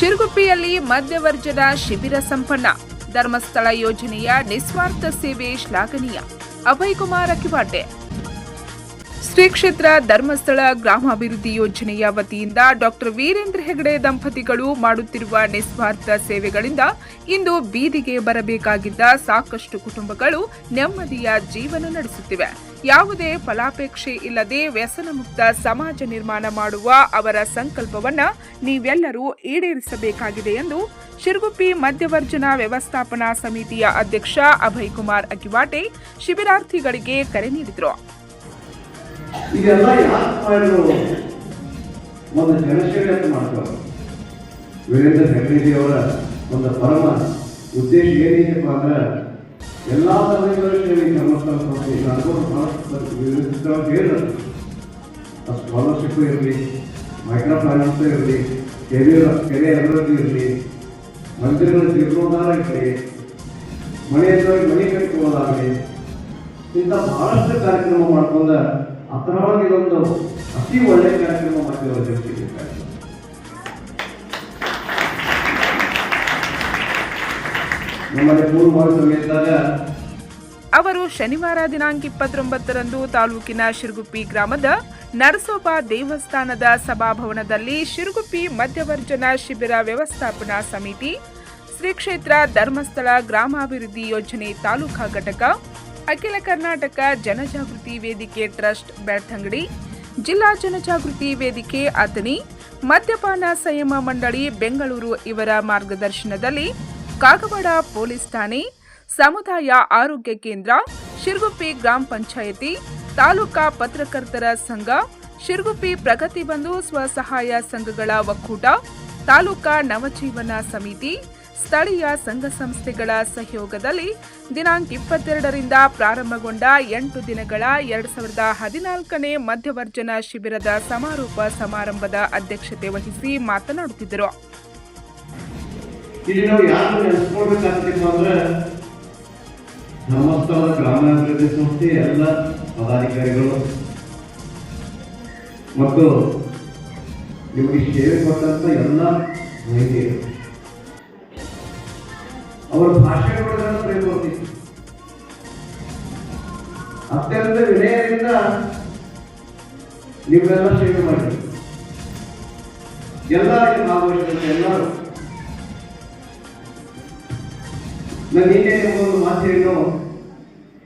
ಶಿರಗುಪ್ಪಿಯಲ್ಲಿ ಮಧ್ಯವರ್ಜನ ಶಿಬಿರ ಸಂಪನ್ನ. ಧರ್ಮಸ್ಥಳ ಯೋಜನೆಯ ನಿಸ್ವಾರ್ಥ ಸೇವೆ ಶ್ಲಾಘನೀಯ. ಅಭಯ್ ಕುಮಾರ್ ಅಕಿವಾಟೆ ಶ್ರೀ ಕ್ಷೇತ್ರ ಧರ್ಮಸ್ಥಳ ಗ್ರಾಮಾಭಿವೃದ್ಧಿ ಯೋಜನೆಯ ವತಿಯಿಂದ ಡಾಕ್ಟರ್ ವೀರೇಂದ್ರ ಹೆಗಡೆ ದಂಪತಿಗಳು ಮಾಡುತ್ತಿರುವ ನಿಸ್ವಾರ್ಥ ಸೇವೆಗಳಿಂದ ಇಂದು ಬೀದಿಗೆ ಬರಬೇಕಾಗಿದ್ದ ಸಾಕಷ್ಟು ಕುಟುಂಬಗಳು ನೆಮ್ಮದಿಯ ಜೀವನ ನಡೆಸುತ್ತಿವೆ. ಯಾವುದೇ ಫಲಾಪೇಕ್ಷೆ ಇಲ್ಲದೆ ವ್ಯಸನ ಮುಕ್ತ ಸಮಾಜ ನಿರ್ಮಾಣ ಮಾಡುವ ಅವರ ಸಂಕಲ್ಪವನ್ನು ನೀವೆಲ್ಲರೂ ಈಡೇರಿಸಬೇಕಾಗಿದೆ ಎಂದು ಶಿರಗುಪ್ಪಿ ಮಧ್ಯವರ್ಜನಾ ವ್ಯವಸ್ಥಾಪನಾ ಸಮಿತಿಯ ಅಧ್ಯಕ್ಷ ಅಭಯ್ ಕುಮಾರ್ ಅಕಿವಾಟೆ ಶಿಬಿರಾರ್ಥಿಗಳಿಗೆ ಕರೆ ನೀಡಿದರು. ಇದೆಲ್ಲ ಯಾಕೆ ಮಾಡಿದ್ರು? ಒಂದು ಅಂತ ಮಾಡ್ತಾರೆ ವೀರೇಂದ್ರ ಹೆಗ್ಗಡೆಜಿಯವರ ಒಂದು ಪರಮ ಉದ್ದೇಶ ಏನಿದೆಯಪ್ಪ ಅಂದ್ರೆ, ಎಲ್ಲ ಧರ್ಮಗಳ ಸೇವೆ ಧರ್ಮಸ್ಥಳ ಸಂಸ್ಥೆ ಅನುಭವ ಹೇಳಿದ್ರು. ಸ್ಕಾಲರ್ಶಿಪ್ ಇರಲಿ ಮೈಕ್ರೋ ಫೈನಾನ್ಸ್ ಇರಲಿ ಕೆರಿಯರ್ ಕೆರೆ ಅಭಿವೃದ್ಧಿ ಇರಲಿ, ಮಂದಿರಗಳ ಜೀರ್ಣೋದ್ಧಾರ ಇರಲಿ ಮನೆಯಲ್ಲಿ ಮನೆ ಕಟ್ಟಿಕೊಳ್ಳೋದಾಗಲಿ ಇಂಥ ಬಹಳಷ್ಟು ಕಾರ್ಯಕ್ರಮ ಮಾಡ್ಕೊಂಡ ಅದರೊಳಗೆ ಇದೊಂದು ಅತಿ ಒಳ್ಳೆಯ ಕಾರ್ಯಕ್ರಮ ಮಾಡಿರೋ ಜೊತೆಗೆ ನಮ್ಮಲ್ಲಿ ಪೂರ್ವಭಾವಿ ಸಮೇತಾಗ ಅವರು ಶನಿವಾರ ದಿನಾಂಕ ಇಪ್ಪತ್ತೊಂಬತ್ತರಂದು ತಾಲೂಕಿನ ಶಿರಗುಪ್ಪಿ ಗ್ರಾಮದ ನರಸೋಬ ದೇವಸ್ಥಾನದ ಸಭಾಭವನದಲ್ಲಿ ಶಿರಗುಪ್ಪಿ ಮಧ್ಯವರ್ಜನ ಶಿಬಿರ ವ್ಯವಸ್ಥಾಪನಾ ಸಮಿತಿ ಶ್ರೀ ಕ್ಷೇತ್ರ ಧರ್ಮಸ್ಥಳ ಗ್ರಾಮಾಭಿವೃದ್ಧಿ ಯೋಜನೆ ತಾಲೂಕಾ ಘಟಕ ಅಖಿಲ ಕರ್ನಾಟಕ ಜನಜಾಗೃತಿ ವೇದಿಕೆ ಟ್ರಸ್ಟ್ ಬೆಳ್ತಂಗಡಿ, ಜಿಲ್ಲಾ ಜನಜಾಗೃತಿ ವೇದಿಕೆ ಅಥಣಿ, ಮದ್ಯಪಾನ ಸಂಯಮ ಮಂಡಳಿ ಬೆಂಗಳೂರು ಇವರ ಮಾರ್ಗದರ್ಶನದಲ್ಲಿ ಕಾಗವಾಡ ಪೊಲೀಸ್ ಠಾಣೆ, ಸಮುದಾಯ ಆರೋಗ್ಯ ಕೇಂದ್ರ, ಶಿರ್ಗುಪ್ಪಿ ಗ್ರಾಮ ಪಂಚಾಯಿತಿ, ತಾಲೂಕಾ ಪತ್ರಕರ್ತರ ಸಂಘ, ಶಿರ್ಗುಪ್ಪಿ ಪ್ರಗತಿ ಬಂಧು ಸ್ವಸಹಾಯ ಸಂಘಗಳ ಒಕ್ಕೂಟ, ತಾಲೂಕಾ ನವಜೀವನ ಸಮಿತಿ ಸ್ಥಳೀಯ ಸಂಘ ಸಂಸ್ಥೆಗಳ ಸಹಯೋಗದಲ್ಲಿ ದಿನಾಂಕ ಇಪ್ಪತ್ತೆರಡರಿಂದ ಪ್ರಾರಂಭಗೊಂಡ ಎಂಟು ದಿನಗಳ ಎರಡ್ ಸಾವಿರದ ಹದಿನಾಲ್ಕನೇ ಮಧ್ಯವರ್ಜನ ಶಿಬಿರದ ಸಮಾರೋಪ ಸಮಾರಂಭದ ಅಧ್ಯಕ್ಷತೆ ವಹಿಸಿ ಮಾತನಾಡುತ್ತಿದ್ದರು. ಮತ್ತು ನಿಮಗೆ ಸೇವೆ ಕೊಟ್ಟಂತ ಎಲ್ಲ ವೈದ್ಯರು ಅವರ ಭಾಷಣ ಪ್ರೇಮ ಬರ್ತಿತ್ತು ಅತ್ಯಂತ ವಿನಯದಿಂದ ನೀವೆಲ್ಲ ಸೇವೆ ಮಾಡಿ ಎಲ್ಲ ಭಾಗವಹಿಸಿದಂತೆ ಎಲ್ಲರೂ. ನಾನು ನಿನ್ನೆ ಒಂದು ಮಾತು ಹೇಳಿದ್ರು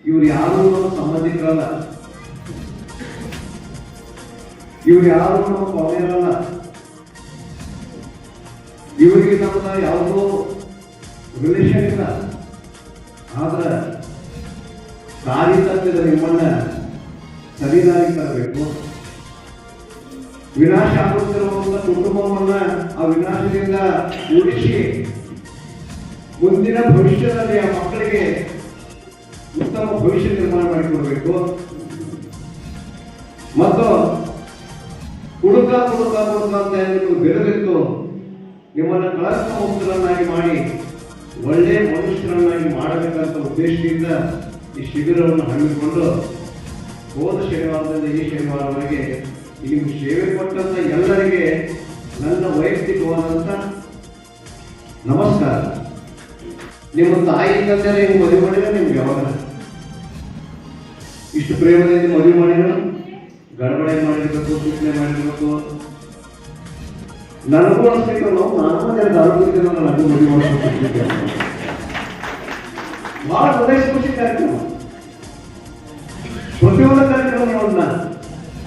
ಇವ್ರು ಯಾರು ಸಂಬಂಧಿಕರಲ್ಲ. ಇವ್ರು ಯಾರು ನಮ್ಮ ಕೊನೆಯರಲ್ಲ ಇವರಿಗೆ ನಮ್ಮ ಯಾವುದೋ ರಿಲೇಷನ್ ಇಲ್ಲ ಆದ್ರೆ ದಾರಿ ತಪ್ಪಿದ ನಿಮ್ಮನ್ನ ಸರಿದಾರಿ ತರಬೇಕು. ವಿನಾಶ ಆಗುತ್ತಿರುವಂತಹ ಕುಟುಂಬವನ್ನ ಆ ವಿನಾಶದಿಂದ ಉಳಿಸಿ ಮುಂದಿನ ಭವಿಷ್ಯದಲ್ಲಿ ಆ ಮಕ್ಕಳಿಗೆ ಉತ್ತಮ ಭವಿಷ್ಯ ನಿರ್ಮಾಣ ಮಾಡಿಕೊಡಬೇಕು. ಮತ್ತು ಹುಡುಕ ಹುಡುಕ ಹುಡುಕ ಅಂತ ನಿಮಗೆ ಬೆಳೆದಿತ್ತು ನಿಮ್ಮನ್ನು ಕಳಂಕ ಮುಕ್ತರನ್ನಾಗಿ ಮಾಡಿ ಒಳ್ಳೆಯ ಮನುಷ್ಯರನ್ನಾಗಿ ಮಾಡಬೇಕಂತ ಉದ್ದೇಶದಿಂದ ಈ ಶಿಬಿರವನ್ನು ಹಮ್ಮಿಕೊಂಡು ಹೋದ ಶನಿವಾರದಿಂದ ಈ ಶನಿವಾರವರೆಗೆ ನೀವು ಸೇವೆ ಕೊಟ್ಟಂಥ ಎಲ್ಲರಿಗೆ ನನ್ನ ವೈಯಕ್ತಿಕವಾದಂಥ ನಮಸ್ಕಾರ. ನಿಮ್ಮ ತಾಯಿ ತಂದೆ ಹಿಂಗೆ ಮದುವೆ ಮಾಡಿದ್ರೆ ನಿಮ್ಗೆ ಯಾವಾಗ? ಇಷ್ಟು ಪ್ರೇಮದಿಂದ ಮದುವೆ ಮಾಡಿದ್ರು? ಗಡಬಡೆ ಮಾಡಿರ್ಬೇಕು, ಸೂಚನೆ ಮಾಡಿರ್ಬೇಕು ನನಗೂ ನಾವು ನಾನು ಎರಡು ಆರೋಗ್ಯ ನನಗೂ ಮದುವೆ ಮಾಡ್ಬೇಕು ಬಹಳ ಹೃದಯ ಖುಷಿ ಕಾರ್ಯಕ್ರಮ. ಪ್ರತಿಯೊಂದು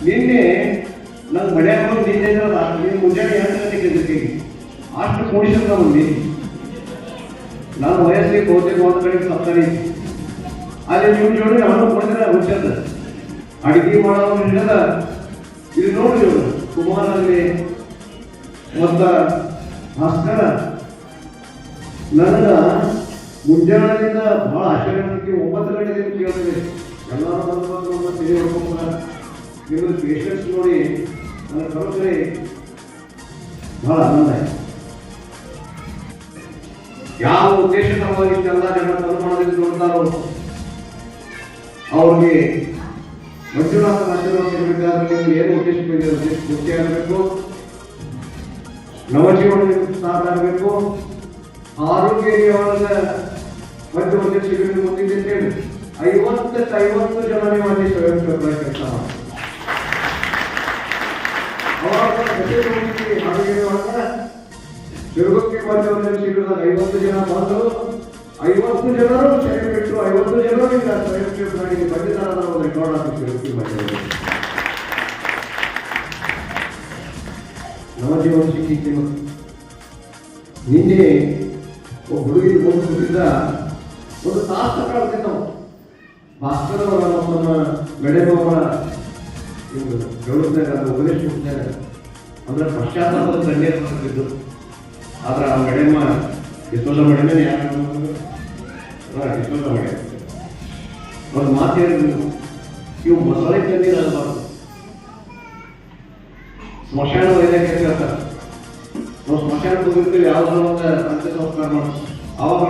ನಿನ್ನೆ ನನ್ನ ಮಡ್ಯಾಗ ಬಂದು ನಿನ್ನೆ ನೀನು ಮುಂಜಾನೆ ಎರಡು ಗಂಟೆಗೆ ಎದ್ದಿರ್ತೀನಿ. ಅಷ್ಟು ಕೂಡಿಸಿದ್ರು ನಾವು ನಾನು ವಯಸ್ಸಿಗೆ ಬಹುತೇಕ ಒಂದು ಕಡೆ ಸತ್ತಾನೆ ಅಲ್ಲಿ ನೀವು ಜೋಡಿ ನಾನು ಕೊಡ್ತೀರ ಹುಚ್ಚದ ಅಡಿಗೆ ಮಾಡೋದು ಹಿಡಿದ ಇಲ್ಲಿ ನೋಡಿ ಆಗಲಿ ಮತ್ತ ಭಾಸ್ಕರ, ನನಗ ಮುಂಜಾನೆಯಿಂದ ಬಹಳ ಆಶ್ಚರ್ಯ ಆಗ್ತಿ ಒಂಬತ್ತು ಗಂಟೆಗೆ ಕೇಳಿದೆ ಎಲ್ಲರೂ ಬಂದು ಬಂದು ಬಂದು ತಿಳಿ ನಿಮ್ಮ ಪೇಷನ್ಸ್ ನೋಡಿ ನನಗೆ ಕರೋದ್ರೆ ಬಹಳ ಆನಂದ ಯಾವ ಉದ್ದೇಶ ಎಲ್ಲ ಜನ ತನ್ಮಾನದಿಂದ ನೋಡ್ತಾರೋ? ಅವ್ರಿಗೆ ಮಂಜುನಾಥ ಆಶೀರ್ವಾದ ಏನು ಉದ್ದೇಶ ಉದ್ದೇಶ ಗೊತ್ತೇ ಆಗಬೇಕು. ನವಜೀವನಕ್ಕೆ ಸ್ಟಾರ್ಟ್ ಆಗಬೇಕು ಆರೋಗ್ಯ ನಿವಾರದ ಮಧ್ಯವರ್ತಿ ಶಿಬಿರ ಮುಂದಿದೆ ಅಂತ ಹೇಳಿ ಐವತ್ತಕ್ಕೆ ಐವತ್ತು ಜನನೇ ಮಾಡಿ ಸ್ವಯಂ ಸೇವಕ ಕೆಲಸ ಶಿವಭಕ್ತಿ ಮಧ್ಯವರ್ತಿ ಶಿಬಿರದಾಗ ಐವತ್ತು ಜನ ಬಂದರು. ಐವತ್ತು ಜನರು ಸೇವೆ ಬಿಟ್ಟರು ಐವತ್ತು ಜನರು ಈಗ ಸ್ವಯಂ ಸೇವಕರಾಗಿ ಬಂದಿದ್ದಾರೆ ಅನ್ನೋ ಒಂದು ರೆಕಾರ್ಡ್ ಮಧ್ಯವರ್ತಿ ನವಜೀವನ ಸಿಕ್ಕಿತ್ತು ನಿನ್ನೆ ಒಬ್ಬ ಹುಡುಗಿ ಬಂದು ಒಂದು ತಾಸು ಕಳ್ತಿದ್ದ ನಾವು ಭಾಸ್ಕರ ಅವರ ನಮ್ಮ ಅವರ ಇವರು ಹೇಳುತ್ತಾರೆ ಅದು ಉಪದೇಶ ಕೊಡ್ತಾರೆ ಅಂದ್ರೆ ಪಶ್ಚಾತ್ತಾಪದ ಕಣ್ಣೀರು ಬರ್ತಿದ್ದು ಆದ್ರೆ ಆ ಮೇಡಮ್ ಯಶೋಧ ಮೇಡಮೇ ಯಾರು ಯಶೋಧ ಮೇಡಮ್ ಒಂದು ಮಾತು ಹೇಳಿದ್ರು, ಇವು ಮೊಸಳೆ ತಂದಿರಲ್ಲ ಸ್ಮಶಾನ ವೈದ್ಯಕೀಯ ಹೇಳ್ತಾರೆ ನಾವು ಸ್ಮಶಾನಕ್ಕೆ ಹೋಗಿರ್ತೀವಿ ಯಾವ್ದಾರ ಒಂದು ಅಂತ್ಯ ಸಂಸ್ಕಾರ ಮಾಡ್ತೀವಿ ಅವಾಗ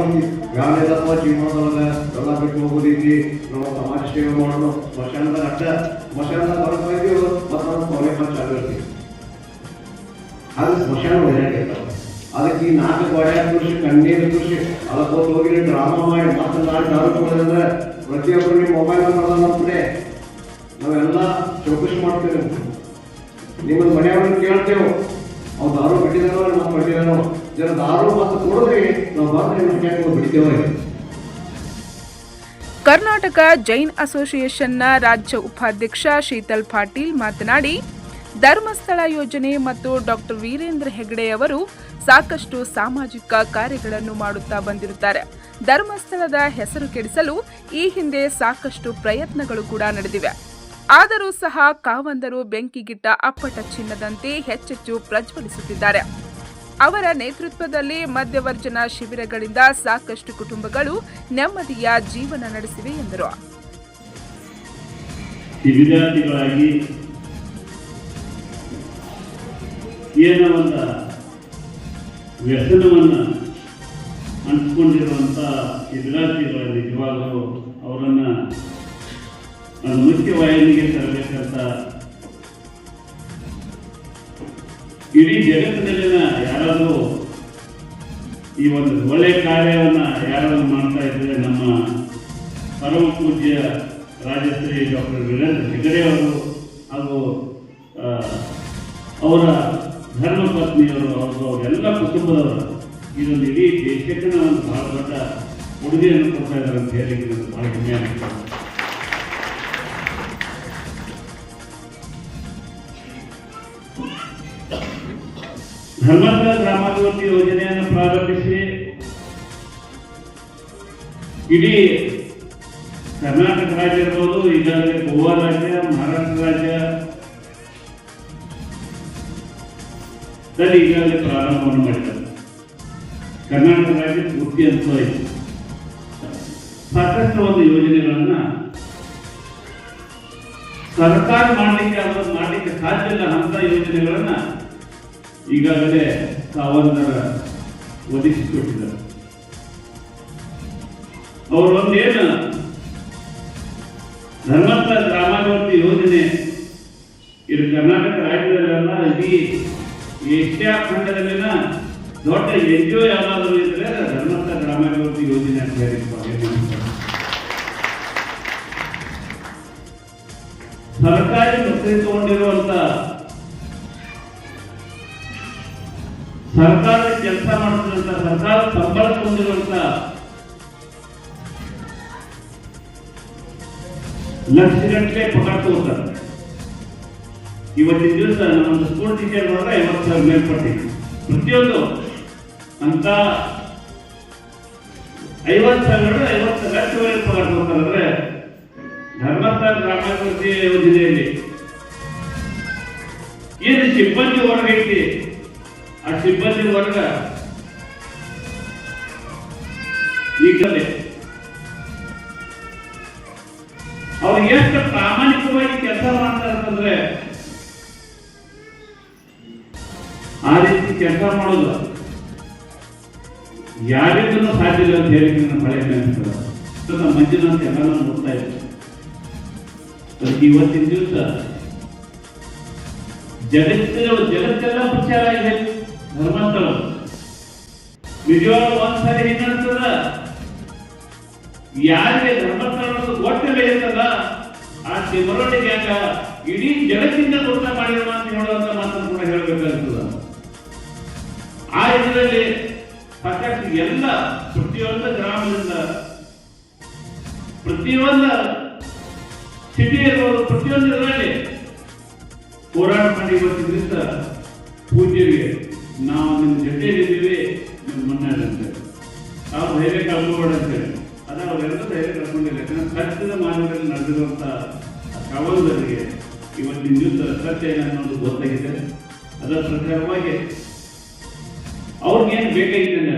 ಯಾವ್ದಪ್ಪ ಜೀವನದೊಳಗ ಎಲ್ಲ ಬಿಟ್ಟು ಹೋಗೋದೈತಿ ನಾವು ಸಮಾಜ ಸೇವೆ ಮಾಡೋದು ಸ್ಮಶಾನದ ಅಡ್ಡ ಸ್ಮಶಾನದ ಹೊರಗೆ ಹೋಗ್ತೀವಿ ಮತ್ತು ನಾವು ಕಾಲೇಜ್ ಮಾಡಿ ಚಾಲು ಇರ್ತೀವಿ ಅದು ಸ್ಮಶಾನ ವೈದ್ಯಕೀಯ ಅದಕ್ಕೆ ಈ ನಾಲ್ಕು ಗೋಡೆ ಕೃಷಿ ಕಣ್ಣೀರು ಕೃಷಿ ಅದಕ್ಕೆ ಹೋಗಿ ಹೋಗಿ ಡ್ರಾಮಾ ಮಾಡಿ ಮತ್ತೆ ನಾಲ್ಕು ದಾರು ಕೊಡೋದಂದ್ರೆ ಪ್ರತಿಯೊಬ್ಬರು ನಿಮ್ಮ ಮೊಬೈಲ್ ಮಾಡೋದು ನೋಡ್ಬಿಟ್ಟೆ ನಾವೆಲ್ಲ ಚೌಕಶಿ ಮಾಡ್ತೇವೆ ನಿಮ್ಮನ್ನ ಮನೆಯವರನ್ನು ಕೇಳ್ತೇವೆ. ಅವ್ರು ದಾರು ಬಿಟ್ಟಿದಾರೋ ನಾವು ಬಿಟ್ಟಿದಾರೋ ಜನ ದಾರು ಮತ್ತು ಕೊಡಿದ್ರೆ ನಾವು ಬಂದ್ರೆ ನಿಮ್ಮ ಮನೆಯಾಗ ಬಿಡ್ತೇವೆ. ಕರ್ನಾಟಕ ಜೈನ್ ಅಸೋಸಿಯೇಷನ್ನ ರಾಜ್ಯ ಉಪಾಧ್ಯಕ್ಷ ಶೀತಲ್ ಪಾಟೀಲ್ ಮಾತನಾಡಿ, ಧರ್ಮಸ್ಥಳ ಯೋಜನೆ ಮತ್ತು ಡಾಕ್ಟರ್ ವೀರೇಂದ್ರ ಹೆಗಡೆ ಅವರು ಸಾಕಷ್ಟು ಸಾಮಾಜಿಕ ಕಾರ್ಯಗಳನ್ನು ಮಾಡುತ್ತಾ ಬಂದಿರುತ್ತಾರೆ. ಧರ್ಮಸ್ಥಳದ ಹೆಸರು ಕೆಡಿಸಲು ಈ ಹಿಂದೆ ಸಾಕಷ್ಟು ಪ್ರಯತ್ನಗಳು ಕೂಡ ನಡೆದಿವೆ. ಆದರೂ ಸಹ ಕಾವಂದರು ಬೆಂಕಿಗಿಟ್ಟ ಅಪ್ಪಟ ಚಿನ್ನದಂತೆ ಹೆಚ್ಚೆಚ್ಚು ಪ್ರಜ್ವಲಿಸುತ್ತಿದ್ದಾರೆ. ಅವರ ನೇತೃತ್ವದಲ್ಲಿ ಮಧ್ಯವರ್ಜನ ಶಿಬಿರಗಳಿಂದ ಸಾಕಷ್ಟು ಕುಟುಂಬಗಳು ನೆಮ್ಮದಿಯ ಜೀವನ ನಡೆಸಿವೆ ಎಂದರು. ವ್ಯಸನವನ್ನ ವಿದ್ಯಾರ್ಥಿಗಳ ಅವರನ್ನ ಅದು ಮುಖ್ಯವಾಹಿನಿಗೆ ತರಬೇಕಂತ. ಇಡೀ ಜಗತ್ತಿನಲ್ಲಿನ ಯಾರಾದರೂ ಈ ಒಂದು ಒಳ್ಳೆಯ ಕಾರ್ಯವನ್ನ ಯಾರಾದರೂ ಮಾಡ್ತಾ ಇದ್ರೆ ನಮ್ಮ ಪರಮ ಪೂಜ್ಯ ರಾಜಶ್ರೀ ಡಾಕ್ಟರ್ ವೀರೇಂದ್ರ ಹೆಗಡೆ ಅವರು ಹಾಗೂ ಅವರ ಧರ್ಮಪತ್ನಿಯವರು ಅವರು ಅವರೆಲ್ಲ ಕುಟುಂಬದವರು ಇದೊಂದು ಇಡೀ ದೇಶಕ್ಕೆ ಒಂದು ಬಹಳ ದೊಡ್ಡ ಕೊಡುಗೆಯನ್ನು ಕೊಡ್ತಾ ಇದ್ದಾರೆ ಅಂತ ಹೇಳಿ ಭಾಳ ಹೆಮ್ಮೆ ಆಗ್ತದೆ ಧರ್ಮಸ್ಥಳ ಗ್ರಾಮಾಭಿವೃದ್ಧಿ ಯೋಜನೆಯನ್ನು ಪ್ರಾರಂಭಿಸಿ. ಇಡೀ ಕರ್ನಾಟಕ ರಾಜ್ಯ ಇರ್ಬೋದು, ಈಗಾಗಲೇ ಗೋವಾ ರಾಜ್ಯ, ಮಹಾರಾಷ್ಟ್ರ ರಾಜ್ಯ. ಈಗಾಗಲೇ ಪ್ರಾರಂಭವನ್ನು ಮಾಡಿದ್ದಾರೆ. ಕರ್ನಾಟಕ ರಾಜ್ಯ ಪೂರ್ತಿ ಅಂತ ಸಾಕಷ್ಟು ಒಂದು ಯೋಜನೆಗಳನ್ನ ಸರ್ಕಾರ ಮಾಡಲಿಕ್ಕೆ ಅದು ಮಾಡಲಿಕ್ಕೆ ಸಾಧ್ಯ ಇಲ್ಲ ಅಂತ ಯೋಜನೆಗಳನ್ನ ಈಗಾಗಲೇ ಸಾವನ್ನ ಒದಗಿಸಿಕೊಟ್ಟಿದ್ದಾರೆ. ಅವರೊಂದೇನು ಧರ್ಮಸ್ಥಳ ಗ್ರಾಮಾಭಿವೃದ್ಧಿ ಯೋಜನೆ ಇದು ಕರ್ನಾಟಕ ರಾಜ್ಯದಲ್ಲೆಲ್ಲ ಇಡೀ ಏಷ್ಯಾ ಖಂಡದಲ್ಲಿನ ದೊಡ್ಡ ಎನ್ ಜಿ ಒ ಯಾವ್ದಾದ್ರು ಇದ್ರೆ ಧರ್ಮಸ್ಥಳ ಗ್ರಾಮಾಭಿವೃದ್ಧಿ ಯೋಜನೆ ಅಂತ ಹೇಳಿ ಸರ್ಕಾರಿ ನೌಕರಿ ತಗೊಂಡಿರುವಂತ ಸರ್ಕಾರದ ಕೆಲಸ ಮಾಡ್ತಿರುವಂತ, ಸರ್ಕಾರ ಸಂಬಳ ಲಕ್ಷ ಗಂಟೆ ಪಗಾರ ತಗೋತಾರೆ. ಇವತ್ತಿನ ದಿವಸ ನಮ್ಮ ಸ್ಕೂಲ್ ಟೀಚರ್ ಹೋದ್ರೆ ಐವತ್ತು ಸಾವಿರ ಮೇಲ್ಪಟ್ಟಿದೆ ಪ್ರತಿಯೊಂದು ಅಂತ ಐವತ್ತು ಸಾವಿರ, ಐವತ್ತು ಲಕ್ಷವರೆಗೆ ಪಗಾರ ತಗೋತಾರೆ. ಧರ್ಮಸ್ಥಳ ಗ್ರಾಮಾಭಿವೃದ್ಧಿ ಯೋಜನೆಯಲ್ಲಿ ಏನು ಸಿಬ್ಬಂದಿ ಹೊರಗೈತಿ. ಆ ಸಿಬ್ಬಂದಿ ವರ್ಗ ಈಗಲೇ ಅವ್ರು ಎಷ್ಟು ಪ್ರಾಮಾಣಿಕವಾಗಿ ಕೆಲಸ ಮಾಡ್ತಾರೆ ಅಂತಂದ್ರೆ, ಆ ರೀತಿ ಕೆಲಸ ಮಾಡೋದು ಯಾರಿಗೂ ಸಾಧ್ಯ ಇಲ್ಲ ಅಂತ ಹೇಳಿ ನನ್ನ ಹಳೆ ನೆನಪಿಸ್ತದೆ ಮಂಜುನಾಥ್ ಎಲ್ಲ ನೋಡ್ತಾ ಇದ್ದಾರೆ ಇವತ್ತಿನ ದಿವಸ ಜಗತ್ತಿನ ಜಗತ್ತೆಲ್ಲ ಪ್ರಚಾರ ಇದೆ ಧರ್ಮಸ್ಥಳ ನಿಜವಾಗ ಒಂದ್ಸರಿ ಹಿಂಗನ್ಸ್ತದ ಯಾರಿಗೆ ಧರ್ಮಸ್ಥಳ ಒಟ್ಟು ಇರ್ತದ ಆ ತಿಮರೋಡಿಗೆ ಯಾಕ ಇಡೀ ಜಗತ್ತಿಂದ ಗುರುತ ಮಾಡಿರುವ ಅಂತ ಹೇಳುವಂತ ಮಾತನ್ನು ಕೂಡ ಹೇಳ್ಬೇಕಾಗ್ತದ. ಆ ಇದರಲ್ಲಿ ಸಾಕಷ್ಟು ಎಲ್ಲ ಪ್ರತಿಯೊಂದು ಗ್ರಾಮದಿಂದ ಪ್ರತಿಯೊಂದು ಸಿಟಿ ಇರ್ಬೋದು, ಪ್ರತಿಯೊಂದು ಇದರಲ್ಲಿ ಹೋರಾಟ ಮಾಡಿ ಇವತ್ತಿನಿಂದ ಪೂಜೆಗೆ ನಾವು ನಿಮ್ಮ ಜೊತೆಯಲ್ಲಿದ್ದೀವಿ ನಿಮ್ಮ ಮುನ್ನಡೆ ಅಂತೇಳಿ. ನಾವು ಧೈರ್ಯ ಕಳ್ಕೊಬೇಡ ಅಂತೇಳಿ. ಅದ ಅವರೆಲ್ಲ ಧೈರ್ಯ ಕಳ್ಕೊಂಡಿಲ್ಲ. ಯಾಕಂದ್ರೆ ಸತ್ಯದ ಮಾರ್ಗದಲ್ಲಿ ನಡೆದಿರುವಂಥ ಕವಲದವರಿಗೆ ಇವತ್ತಿನ ದಿವಸ ಸತ್ಯ ಏನನ್ನೋದು ಗೊತ್ತಾಗಿದೆ. ಅದರ ಪ್ರಕಾರವಾಗಿ ಅವ್ರಿಗೇನು ಬೇಕಾಗಿದೆ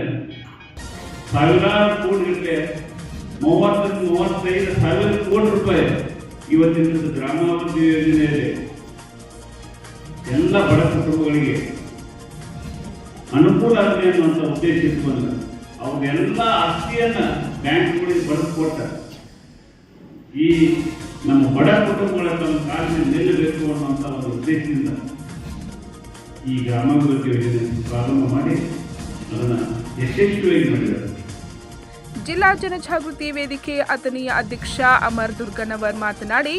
ಸಾವಿರಾರು ಕೋಟಿಗಟ್ಟಲೆ ಮೂವತ್ತ ಮೂವತ್ತೈದು ಸಾವಿರ ಕೋಟಿ ರೂಪಾಯಿ ಇವತ್ತಿನ ಗ್ರಾಮಾಭಿವೃದ್ಧಿ ಯೋಜನೆಯಲ್ಲಿ ಎಲ್ಲ ಬಡ ಕುಟುಂಬಗಳಿಗೆ ಅನುಕೂಲ ಆಗಲಿ ಅನ್ನುವಂಥ ಉದ್ದೇಶ ಇಟ್ಕೊಂಡು ಅವ್ರಿಗೆಲ್ಲ ಆಸ್ತಿಯನ್ನ ಬ್ಯಾಂಕ್ಗಳಿಗೆ ಬರೆದುಕೊಟ್ಟ ಈ ನಮ್ಮ ಬಡ ಕುಟುಂಬಗಳ ತಮ್ಮ ಕಾಲಿನ ನಿಲ್ಲಬೇಕು ಅನ್ನುವಂಥ ಒಂದು ಉದ್ದೇಶದಿಂದ ಈ ಗ್ರಾಮಾಭಿವೃದ್ಧಿ ಯೋಜನೆ ಪ್ರಾರಂಭ ಮಾಡಿ ಅದನ್ನ ಯಶಸ್ವಿಯಾಗಿ ಮಾಡಿದ್ದಾರೆ. ಜಿಲ್ಲಾ ಜನಜಾಗೃತಿ ವೇದಿಕೆ ಅತನಿಯ ಅಧ್ಯಕ್ಷ ಅಮರ್ ದುರ್ಗನವರ್ ಮಾತನಾಡಿ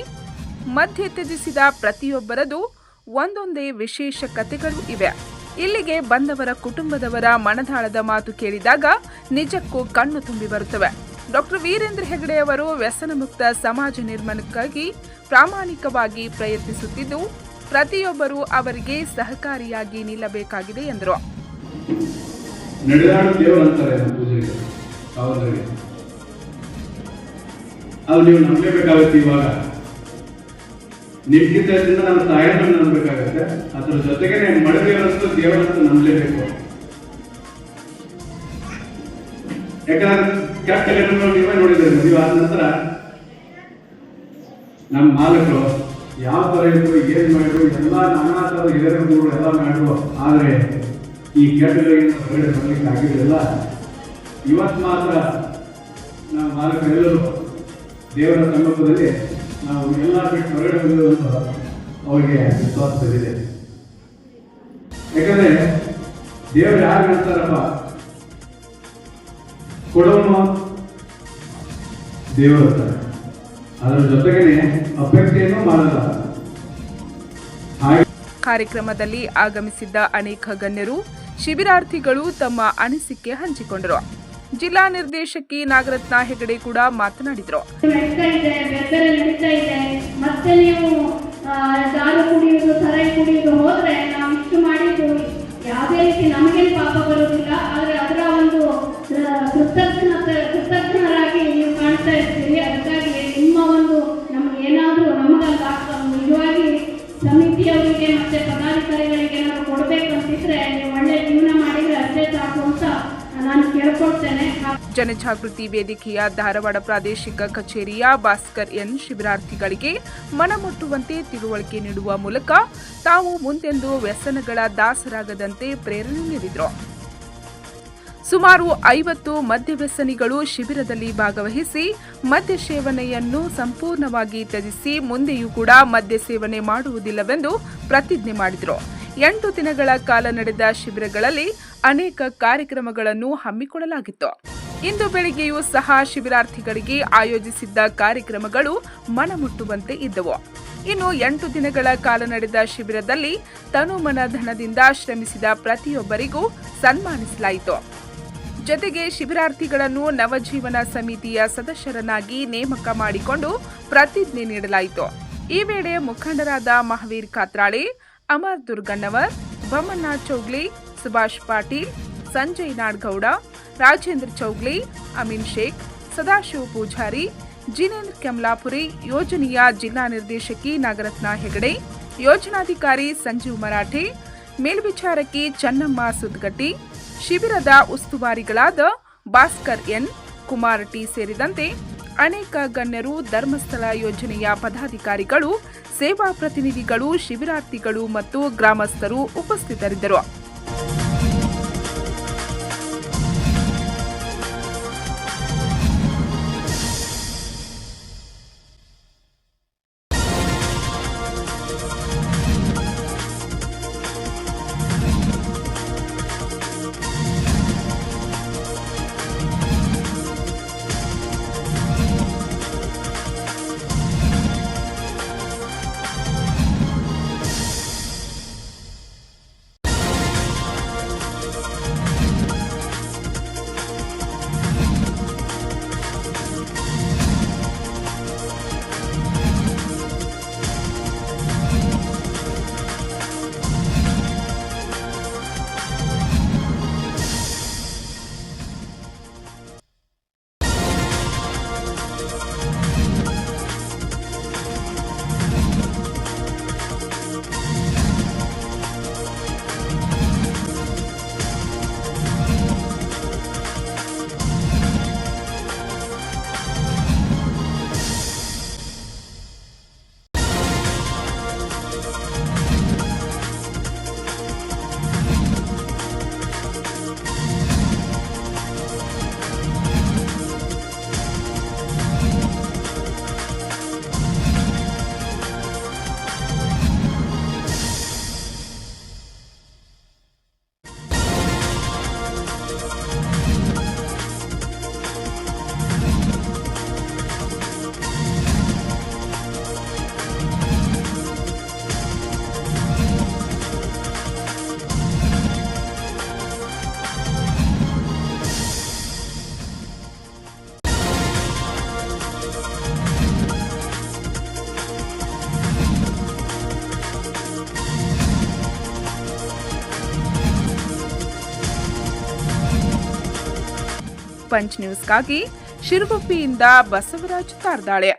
ಮಧ್ಯ ತ್ಯಜಿಸಿದ ಪ್ರತಿಯೊಬ್ಬರದು ಒಂದೊಂದೇ ವಿಶೇಷ ಕಥೆಗಳು ಇವೆ. ಇಲ್ಲಿಗೆ ಬಂದವರ ಕುಟುಂಬದವರ ಮನದಾಳದ ಮಾತು ಕೇಳಿದಾಗ ನಿಜಕ್ಕೂ ಕಣ್ಣು ತುಂಬಿ ಬರುತ್ತವೆ. ಡಾಕ್ಟರ್ ವೀರೇಂದ್ರ ಹೆಗಡೆ ಅವರು ವ್ಯಸನ ಮುಕ್ತ ಸಮಾಜ ನಿರ್ಮಾಣಕ್ಕಾಗಿ ಪ್ರಾಮಾಣಿಕವಾಗಿ ಪ್ರಯತ್ನಿಸುತ್ತಿದ್ದು, ಪ್ರತಿಯೊಬ್ಬರೂ ಅವರಿಗೆ ಸಹಕಾರಿಯಾಗಿ ನಿಲ್ಲಬೇಕಾಗಿದೆ ಎಂದರು. ನಡೆದಾಡು ಹೆಚ್ಚಿನ ನಮ್ಮ ತಾಯಿಯನ್ನು ನಂಬಬೇಕಾಗತ್ತೆ. ಅದ್ರ ಜೊತೆಗೆ ಮಡದೇವರಂತೂ ದೇವರಂತೂ ನಂಬಲೇಬೇಕು. ಯಾಕಂದ್ರೆ ನೀವೇ ನೋಡಿದ್ರೆ ನೀವು ಆದ ನಂತರ ನಮ್ಮ ಮಾಲಕರು ಯಾವ ತರ ಇದ್ರು, ಏನ್ ಮಾಡಿದ್ರು, ಎಲ್ಲ ನಾನಾ ತರ ಹಿರಿಯರು ಎಲ್ಲ ಮಾಡಿದ್ರು. ಆದ್ರೆ ಈ ಕೆಟ್ಟಗಳಿಗೆ ಬರಲಿಕ್ಕೆ ಆಗಿರಲಿಲ್ಲ. ಇವತ್ತು ಮಾತ್ರ ನಮ್ಮ ಮಾಲಕರೆಲ್ಲರೂ ದೇವರ ಸಮ್ಮುಖದಲ್ಲಿ ನಾವು ಎಲ್ಲ ಬಿಟ್ಟು ಹೊರಗಡೆ ಅಂತ ಅವರಿಗೆ ವಿಶ್ವಾಸ ಇದೆ. ಯಾಕಂದ್ರೆ ದೇವರು ಯಾರು ಹೇಳ್ತಾರಪ್ಪ? ಕೊಡೋನು ದೇವರು ಅಂತಾರೆ ಅದರ ಜೊತೆಗೇನೆ ಅಭ್ಯರ್ಥಿಯನ್ನು ಮಾಡಲ್ಲ. ಕಾರ್ಯಕ್ರಮದಲ್ಲಿ ಆಗಮಿಸಿದ್ದ ಅನೇಕ ಗಣ್ಯರು, ಶಿಬಿರಾರ್ಥಿಗಳು ತಮ್ಮ ಅನಿಸಿಕೆ ಹಂಚಿಕೊಂಡರು. ಜಿಲ್ಲಾ ನಿರ್ದೇಶಕಿ ನಾಗರತ್ನ ಹೆಗಡೆ ಕೂಡ ಮಾತನಾಡಿದರು. ಸಮಿತಿಯವರಿಗೆ ಮತ್ತೆ ಪದಾಧಿಕಾರಿಗಳಿಗೆ ಏನಾದ್ರು ಕೊಡಬೇಕು ಅಂತಿದ್ರೆ ನೀವು ಒಳ್ಳೆ ಜೀವನ ಮಾಡಿದ್ರೆ ಅಷ್ಟೇ ಸಾಕು ಅಂತ ನಾನು ಕೇಳ್ಕೊಳ್ತೇನೆ ಆ ಜನಜಾಗೃತಿ ವೇದಿಕೆಯ ಧಾರವಾಡ ಪ್ರಾದೇಶಿಕ ಕಚೇರಿಯ ಭಾಸ್ಕರ್ ಎನ್ ಶಿಬಿರಾರ್ಥಿಗಳಿಗೆ ಮನಮುಟ್ಟುವಂತೆ ತಿಳುವಳಿಕೆ ನೀಡುವ ಮೂಲಕ ತಾವು ಮುಂದೆಂದು ವ್ಯಸನಗಳ ದಾಸರಾಗದಂತೆ ಪ್ರೇರಣೆ ನೀಡಿದರು. ಸುಮಾರು ಐವತ್ತು ಮದ್ಯ ವ್ಯಸನಿಗಳು ಶಿಬಿರದಲ್ಲಿ ಭಾಗವಹಿಸಿ ಮದ್ಯ ಸೇವನೆಯನ್ನು ಸಂಪೂರ್ಣವಾಗಿ ತ್ಯಜಿಸಿ ಮುಂದೆಯೂ ಕೂಡ ಮದ್ಯ ಸೇವನೆ ಮಾಡುವುದಿಲ್ಲವೆಂದು ಪ್ರತಿಜ್ಞೆ ಮಾಡಿದರು. ಎಂಟು ದಿನಗಳ ಕಾಲ ನಡೆದ ಶಿಬಿರಗಳಲ್ಲಿ ಅನೇಕ ಕಾರ್ಯಕ್ರಮಗಳನ್ನು ಹಮ್ಮಿಕೊಳ್ಳಲಾಗಿತ್ತು. ಇಂದು ಬೆಳಿಗ್ಗೆಯೂ ಸಹ ಶಿಬಿರಾರ್ಥಿಗಳಿಗೆ ಆಯೋಜಿಸಿದ್ದ ಕಾರ್ಯಕ್ರಮಗಳು ಮನಮುಟ್ಟುವಂತೆ ಇದ್ದವು. ಇನ್ನು ಎಂಟು ದಿನಗಳ ಕಾಲ ನಡೆದ ಶಿಬಿರದಲ್ಲಿ ತನುಮನ ಧನದಿಂದ ಶ್ರಮಿಸಿದ ಪ್ರತಿಯೊಬ್ಬರಿಗೂ ಸನ್ಮಾನಿಸಲಾಯಿತು. ಜೊತೆಗೆ ಶಿಬಿರಾರ್ಥಿಗಳನ್ನು ನವಜೀವನ ಸಮಿತಿಯ ಸದಸ್ಯರನ್ನಾಗಿ ನೇಮಕ ಮಾಡಿಕೊಂಡು ಪ್ರತಿಜ್ಞೆ ನೀಡಲಾಯಿತು. ಈ ವೇಳೆ ಮುಖಂಡರಾದ ಮಹಾವೀರ್ ಕಾತ್ರಾಳೆ ಅಮರ್ ದುರ್ಗಣ್ಣವರ್ ಬಮ್ಮಣ್ಣ ಚೌಗ್ಲಿ, ಸುಭಾಷ್ ಪಾಟೀಲ್, ಸಂಜಯ್ ನಾಡ್ಗೌಡ, ರಾಜೇಂದ್ರ ಚೌಗ್ಲಿ, ಅಮೀನ್ ಶೇಖ್, ಸದಾಶಿವ ಪೂಜಾರಿ, ಜಿನೇಂದ್ರ ಕೆಮ್ಲಾಪುರಿ, ಯೋಜನೆಯ ಜಿಲ್ಲಾ ನಿರ್ದೇಶಕಿ ನಾಗರತ್ನ ಹೆಗಡೆ, ಯೋಜನಾಧಿಕಾರಿ ಸಂಜೀವ್ ಮರಾಠೆ, ಮೇಲ್ವಿಚಾರಕಿ ಚನ್ನಮ್ಮ ಸುದ್ಗಟ್ಟಿ, ಶಿಬಿರದ ಉಸ್ತುವಾರಿಗಳಾದ ಭಾಸ್ಕರ್ ಎನ್, ಕುಮಾರ್ ಟಿ ಸೇರಿದಂತೆ ಅನೇಕ ಗಣ್ಯರು ಧರ್ಮಸ್ಥಳ ಯೋಜನೆಯ ಪದಾಧಿಕಾರಿಗಳು ಸೇವಾ ಪ್ರತಿನಿಧಿಗಳು ಶಿಬಿರಾರ್ಥಿಗಳು ಮತ್ತು ಗ್ರಾಮಸ್ಥರು ಉಪಸ್ಥಿತರಿದ್ದರು. ಪಂಚ್ ನ್ಯೂಸ್ಗಾಗಿ ಶಿರಗುಪ್ಪಿಯಿಂದ ಬಸವರಾಜ್ ತಾರ್ದಾಳೆ